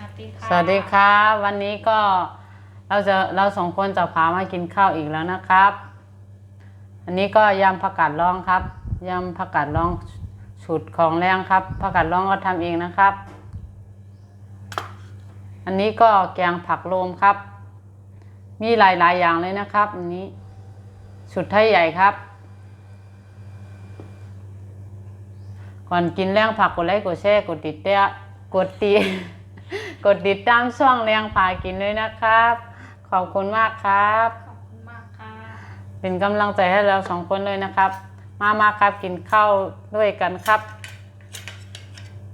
สวัสดีครับ วันนี้ก็เราจะเราสองคนจะพามากินข้าวอีกแล้วนะครับ อันนี้ก็ยำผักกาดร้องครับยำผักกาดร้องสูตรของแรงครับผักกาดร้องก็ทำเองนะครับ อันนี้ก็แกงผักโลมครับ มีหลายๆอย่างเลยนะครับ อันนี้สุดไทยใหญ่ครับ ก่อนกินแรงผักกดไลค์กดแชร์กดติดเตะกดตี กดติดตามช่องแรงพากินด้วยนะครับ ขอบคุณมากครับ ขอบคุณมากค่ะเป็นกำลังใจให้เราสองคนเลยนะครับ มามาครับกินข้าวด้วยกันครับ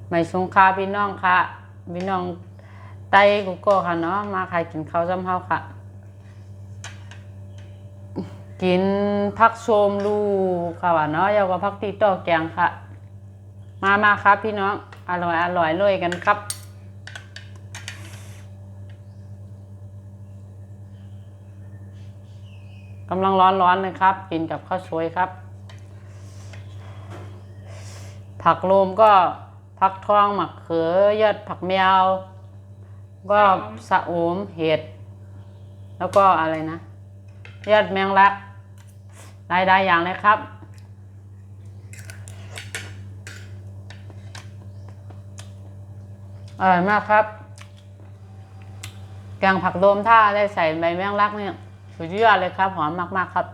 ไม่สงคาพี่น้องค่ะพี่น้องไต้กุโก้ค่ะเนาะมาใครกินข้าวซ้ำเฮาค่ะ กินผักโชมลูกค่ะว่าเนาะอยาวกับผักตีต่อแกงค่ะ มามาครับพี่น้องอร่อยอร่อยเลยกันครับำลังร้อนๆเลยครับ กินกับข้าวสวยครับ ผักโลมก็ผักทองหมักเขือยอดผักแมว ก็สะโอมเห็ด แล้วก็อะไรนะยอดแมงลักหลายๆอย่างเลยครับอร่อยมากครับแกงผักโดมถ้าได้ใส่ใบแมงลักเนี่ย สุดยอดเลยครับ หอมมากๆครับ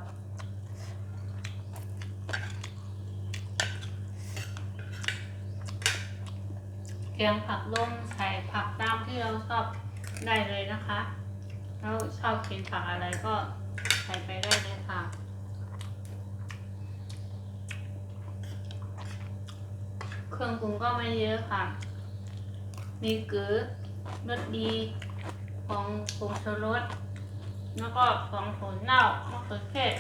แกงผักล่มใส่ผักตามที่เราชอบได้เลยนะคะแล้วชอบกินผักอะไรก็ใส่ไปได้เลยค่ะเครื่องปรุงก็ไม่เยอะค่ะ มีเกลือรสดีของผงชูรส แล้วก็ของผงเน่ามะเขือเทศ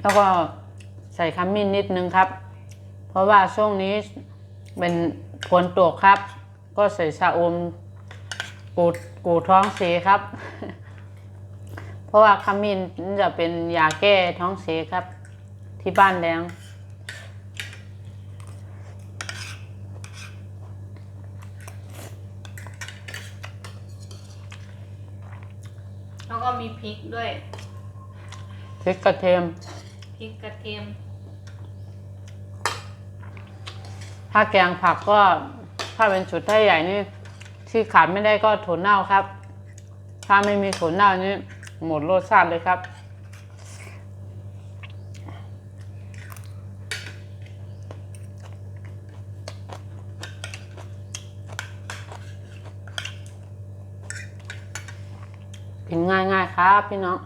แล้วก็ใส่ขมิ้นนิดนึงครับ เพราะว่าช่วงนี้เป็นฝนตกครับ ก็ใส่ชาอมกูกูท้องเสียครับ เพราะว่าขมิ้นจะเป็นยาแก้ท้องเสียครับ ที่บ้านแดง แล้วก็มีพริกด้วย พริกกระเทียม พริกกระเทียม ถ้าแกงผักก็ถ้าเป็นชุดไทยใหญ่นี่ ที่ขาดไม่ได้ก็ถั่วเน่าครับ ถ้าไม่มีถั่วเน่านี่หมดรสชาติเลยครับ กินง่ายๆครับพี่น้อง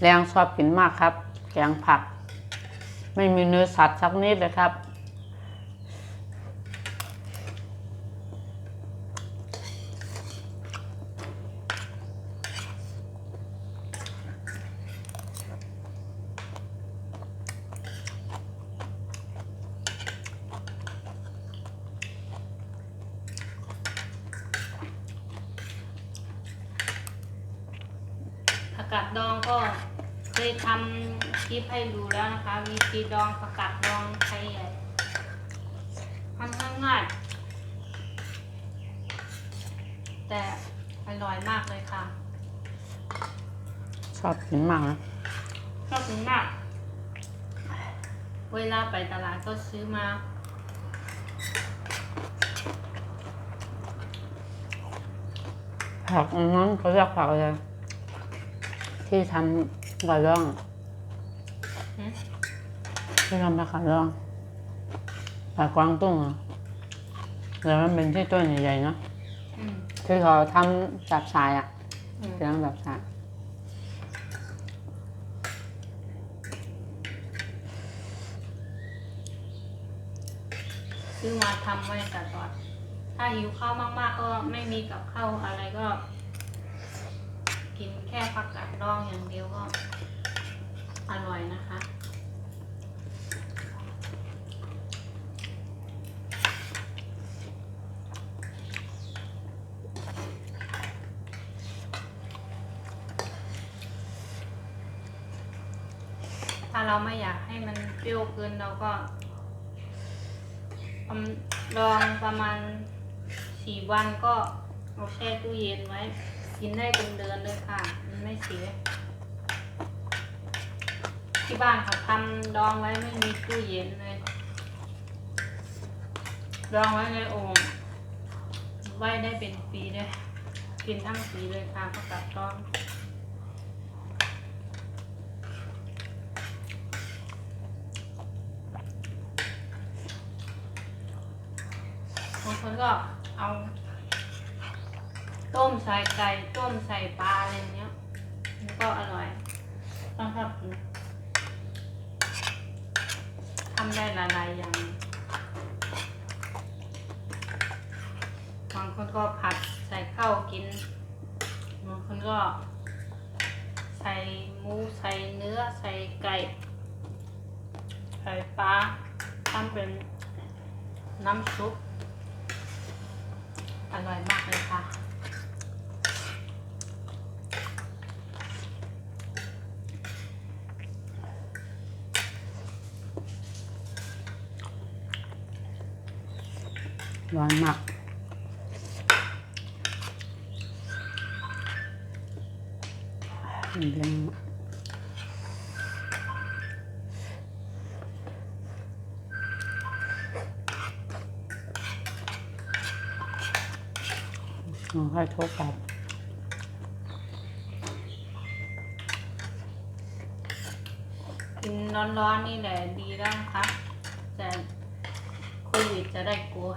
แรงชอบกินมากครับ แกงผัก ไม่มีเนื้อสัตว์สักนิดเลยครับ กกาดดองก็เคยทำคลิปให้ดูแล้วนะคะวิธีดองผักกาดดองไทยใหญ่ทำง่ายๆแต่อร่อยมากเลยค่ะ ชอบกินมากนะชอบกินมาก เวลาไปตลาดก็ซื้อมา ผักอันนั้นเขาเรียกผักอะไร ที่ทำกระร่องหืมที่ทำผักกระร่องผักกวางตุ้งอะแล้วมันเป็นที่ต้นใหญ่ๆเนาะอืมที่เขาทำแบบสายอะอืมเลี้ยงแบบสายซื้อมาทำไว้ตลอดถ้าหิวข้าวมากๆ ก็ไม่มีกับข้าวอะไรก็ กินแค่ผักกาดดองอย่างเดียวก็อร่อยนะคะ ถ้าเราไม่อยากให้มันเปรี้ยวเกินเราก็ลองประมาณสี่วันก็เอาแช่ตู้เย็นไว้ กินได้เป็นเดือนเลยค่ะ มันไม่เสีย ที่บ้านเขาทำดองไว้ไม่มีตู้เย็นเลย ดองไว้ในโอ่งไว้ได้เป็นปีเลย กินทั้งปีเลยค่ะก็กลับดองบางคนก็เอา ต้มใส่ไก่ต้มใส่ปลาอะไรเนี้ยมันก็อร่อยต้องชอบกินทำได้หลายๆอย่างบางคนก็ผัดใส่ข้าวกินบางคนก็ ใส่หมูใส่เนื้อใส่ไก่ ใส่ปลาทำเป็นน้ำซุปอร่อยมากเลยค่ะ ร้อนมากเรื่องค่อยโทษกลับกินร้อนๆนี่แหละดีแล้วนะคะแต่โควิดจะได้กลัว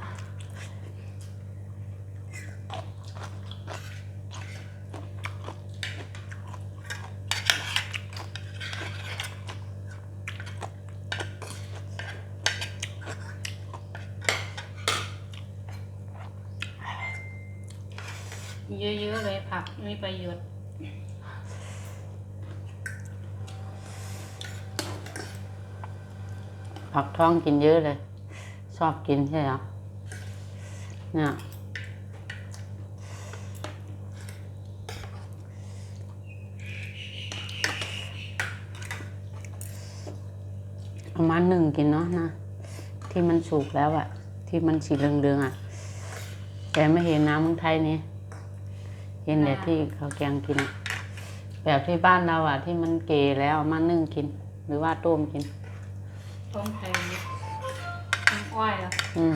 เยอะๆเลยผักมีประโยชน์ผักท้องกินเยอะเลย ชอบกินใช่ไหมเนี่ยเอามาหนึ่งกินเนาะนะ ที่มันสุกแล้วอะที่มันสีเหลืองๆอะแต่ไม่เห็นน้ำเมืองไทยนี่ เห็นแต่ที่เขาแกงกินอะแบบที่บ้านเราอะที่มันเกแล้วเอามานึ่งกิน หรือว่าต้มกิน ต้มไข่ต้มอ้อยเหรออืม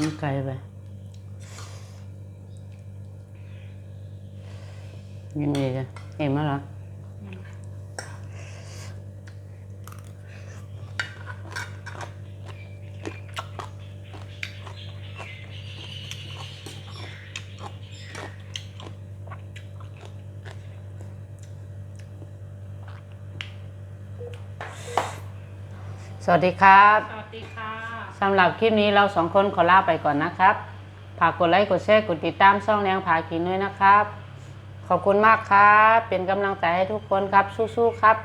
มันไกลไปยังไงจะเห็นมั้ยเหรอ สวัสดีครับ สวัสดีค่ะสำหรับคลิปนี้เราสองคนขอลาไปก่อนนะครับฝากกดไลค์กดแชร์กดติดตามช่องแนงผากินด้วยนะครับ ขอบคุณมากครับ เป็นกำลังใจให้ทุกคนครับสู้ๆครับ